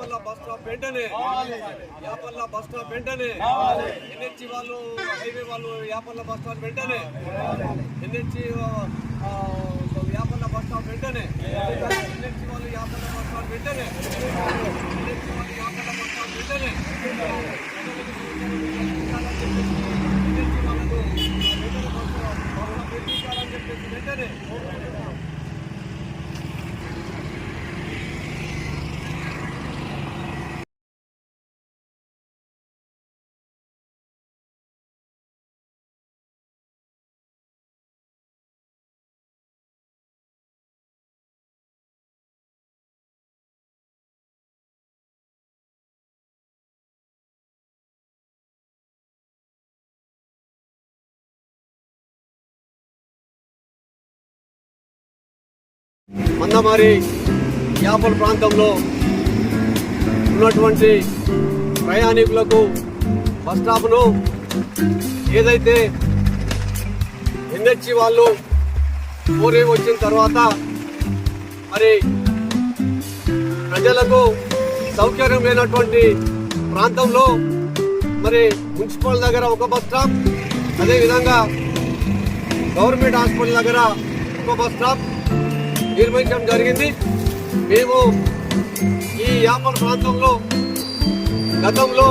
యాపల్ల bus stop వెంటనే. యాపల్ల bus stop వెంటనే. N H వాళ్ళు హైవే వాళ్ళు యాపల్ల బస్ స్టాప్ వెంటనే. ఎన్హెచ్ యాపల్ల బస్ స్టాప్ వెంటనే. ఎన్హెచ్ వాళ్ళు యాపల్ల బస్ స్టాప్ వెంటనే. మందమారి యాపల్ ప్రాంతంలో ఉన్నటువంటి ప్రయాణికులకు బస్ స్టాప్ను ఏదైతే ఎన్హెచ్సి వాళ్ళు ఊరి వచ్చిన తర్వాత మరి ప్రజలకు సౌకర్యం లేనటువంటి ప్రాంతంలో మరి మున్సిపల్ దగ్గర ఒక బస్ స్టాప్ అదేవిధంగా గవర్నమెంట్ హాస్పిటల్ దగ్గర ఒక బస్ స్టాప్ నిర్మించడం జరిగింది. మేము ఈ యాపర్ ప్రాంతంలో గతంలో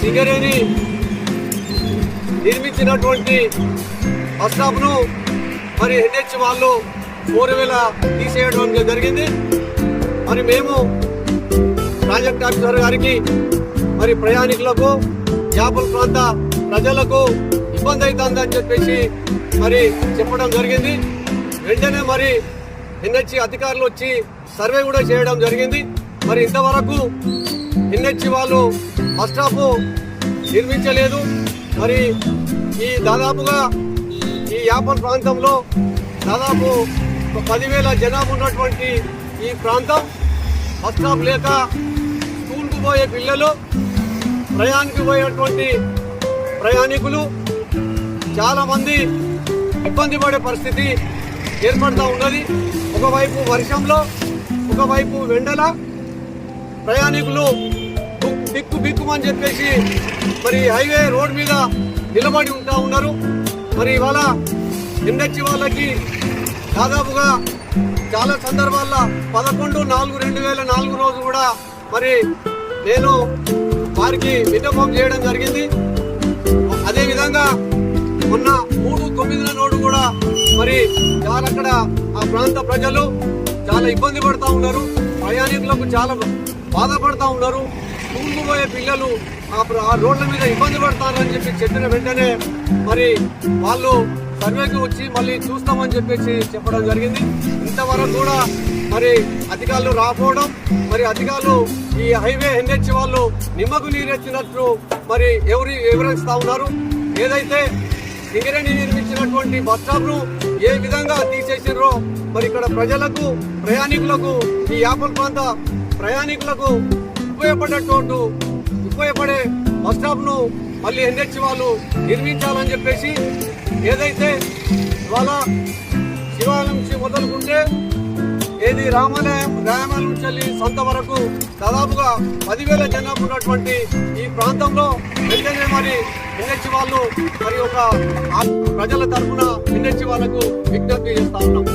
సింగరేణి నిర్మించినటువంటి బస్టాప్ను మరి ఎన్హెచ్ వాళ్ళు మూడు వేల తీసేయడం జరిగింది. మరి మేము ప్రాజెక్ట్ ఆఫీసర్ గారికి మరి ప్రయాణికులకు యాపల్ ప్రాంత ప్రజలకు ఇబ్బంది అవుతుందని చెప్పేసి మరి చెప్పడం జరిగింది. వెంటనే మరి ఎన్హెచ్ఈ అధికారులు వచ్చి సర్వే కూడా చేయడం జరిగింది. మరి ఇంతవరకు ఎన్హెచ్ వాళ్ళు బస్ స్టాప్ నిర్మించలేదు. మరి ఈ దాదాపుగా ఈ యాపల్ ప్రాంతంలో దాదాపు పదివేల జనాభా ఉన్నటువంటి ఈ ప్రాంతం బస్ స్టాప్ లేక స్కూల్కు పోయే పిల్లలు ప్రయాణికి పోయేటువంటి ప్రయాణికులు చాలామంది ఇబ్బంది పడే పరిస్థితి ఏర్పడుతూ ఉన్నది. ఒకవైపు వర్షంలో ఒకవైపు వెండల. ప్రయాణికులు బిక్కు బిక్కుమని చెప్పేసి మరి హైవే రోడ్ మీద నిలబడి ఉంటా ఉన్నారు. మరి ఇవాళ ఎన్హెచ్ వాళ్ళకి దాదాపుగా చాలా సందర్భాల్లో పదకొండు నాలుగు రెండు వేల నాలుగు రోజు కూడా మరి నేను వారికి విన్నపం చేయడం జరిగింది. అదేవిధంగా మొన్న మూడు తొమ్మిదిల నోడు కూడా మరి చాలా అక్కడ ఆ ప్రాంత ప్రజలు చాలా ఇబ్బంది పడుతూ ఉన్నారు. ప్రయాణికులకు చాలా బాధపడుతూ ఉన్నారు. కుంగిపోయే పిల్లలు ఆ ఆ రోడ్ల మీద ఇబ్బంది పడతారని చెప్పి చెప్పిన వెంటనే మరి వాళ్ళు సర్వేకి వచ్చి మళ్ళీ చూస్తామని చెప్పేసి చెప్పడం జరిగింది. ఇంతవరకు కూడా మరి అధికారులు రాకపోవడం మరి అధికారులు ఈ హైవే ఎన్హెచ్ వాళ్ళు నిమ్మకు నీరెత్తినట్లు మరి ఎవరు వివరిస్తా ఉన్నారు. ఏదైతే సింగరేణి నిర్మించినటువంటి బస్ స్టాప్ను ఏ విధంగా తీసేసారో మరి ఇక్కడ ప్రజలకు ప్రయాణికులకు ఈ యాపల్ ప్రాంత ప్రయాణికులకు ఉపయోగపడేటువంటి ఉపయోగపడే బస్ స్టాప్ను మళ్ళీ ఎన్హెచ్ వాళ్ళు నిర్మించాలని చెప్పేసి ఏదైతే ఇవాళ శివాలయం నుంచి మొదలుకుంటే ఏది రామాలయం రామాలయం నుంచి సొంత వరకు దాదాపుగా పదివేల జనాభా ఉన్నటువంటి ఈ ప్రాంతంలో వెంటనే మరి ఎన్హెచ్ వాళ్ళు మరి ఒక ప్రజల తరఫున ఎన్హెచ్ వాళ్ళకు విజ్ఞప్తి చేస్తా ఉన్నాం.